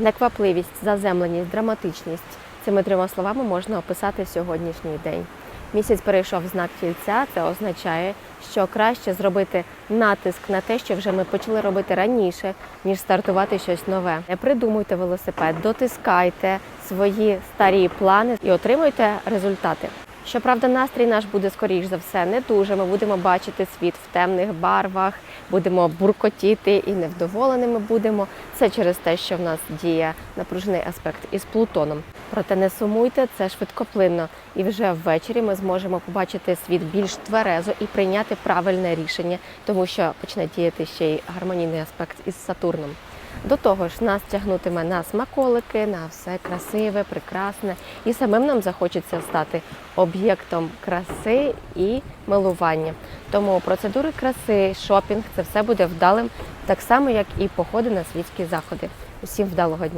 Неквапливість, заземленість, драматичність цими трьома словами можна описати сьогоднішній день. Місяць перейшов в знак тільця. Це означає, що краще зробити натиск на те, що вже ми почали робити раніше, ніж стартувати щось нове. Не придумуйте велосипед, дотискайте свої старі плани і отримуйте результати. Щоправда, настрій наш буде скоріш за все не дуже. Ми будемо бачити світ в темних барвах, будемо буркотіти і невдоволеними будемо. Це через те, що в нас діє напружений аспект із Плутоном. Проте не сумуйте, це швидкоплинно, і вже ввечері ми зможемо побачити світ більш тверезо і прийняти правильне рішення, тому що почне діяти ще й гармонійний аспект із Сатурном. До того ж, нас тягнутиме на смаколики, на все красиве, прекрасне, і самим нам захочеться стати об'єктом краси і милування. Тому процедури краси, шопінг це все буде вдалим, так само як і походи на світські заходи. Усім вдалого дня!